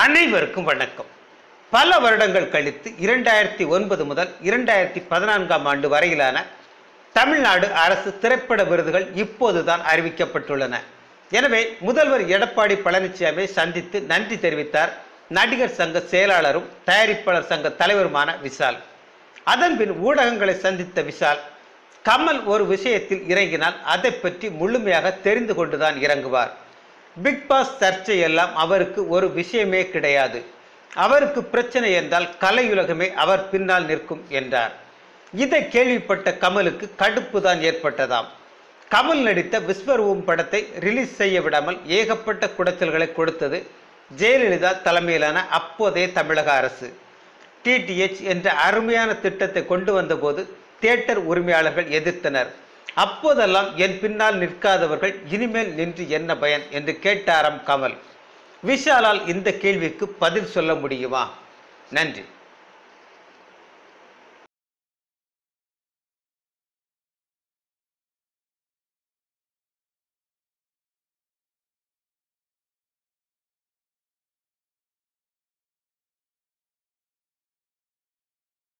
அனைவருக்கும் வணக்கம். பல வருடங்கள் கழித்து இரண்டாயிரத்தி ஒன்பது முதல் இரண்டாயிரத்தி பதினான்காம் ஆண்டு வரையிலான தமிழ்நாடு அரசு திரைப்பட விருதுகள் இப்போதுதான் அறிவிக்கப்பட்டுள்ளன. எனவே முதல்வர் எடப்பாடி பழனிசாமியை சந்தித்து நன்றி தெரிவித்தார். நடிகர் சங்க செயலாளரும் தயாரிப்பாளர் சங்க தலைவருமான விஷால். அதன்பின் ஊடகங்களை சந்தித்த விஷால் கமல் ஒரு விஷயத்தில் இறங்கினால் அதை பற்றி முழுமையாக தெரிந்து கொண்டுதான் இறங்குவார். பிக் பாஸ் சர்ச்சை எல்லாம் அவருக்கு ஒரு விஷயமே கிடையாது. அவருக்கு பிரச்சனை என்றால் கலையுலகமே அவர் பின்னால் நிற்கும் என்றார். இதை கேள்விப்பட்ட கமலுக்கு கடுப்பு தான் ஏற்பட்டதாம். கமல் நடித்த விஸ்வரூபம் படத்தை ரிலீஸ் செய்ய விடாமல் ஏகப்பட்ட குடைச்சல்களை கொடுத்தது ஜெயலலிதா தலைமையிலான அப்போதைய தமிழக அரசு. டிடிஹெச் என்ற அருமையான திட்டத்தை கொண்டு வந்தபோது தியேட்டர் உரிமையாளர்கள் எதிர்த்தனர். அப்போதெல்லாம் என் பின்னால் நிற்காதவர்கள் இனிமேல் நின்று என்ன பயன் என்று கேட்டாராம் கமல். விஷாலால் இந்த கேள்விக்கு பதில் சொல்ல முடியுமா? நன்றி.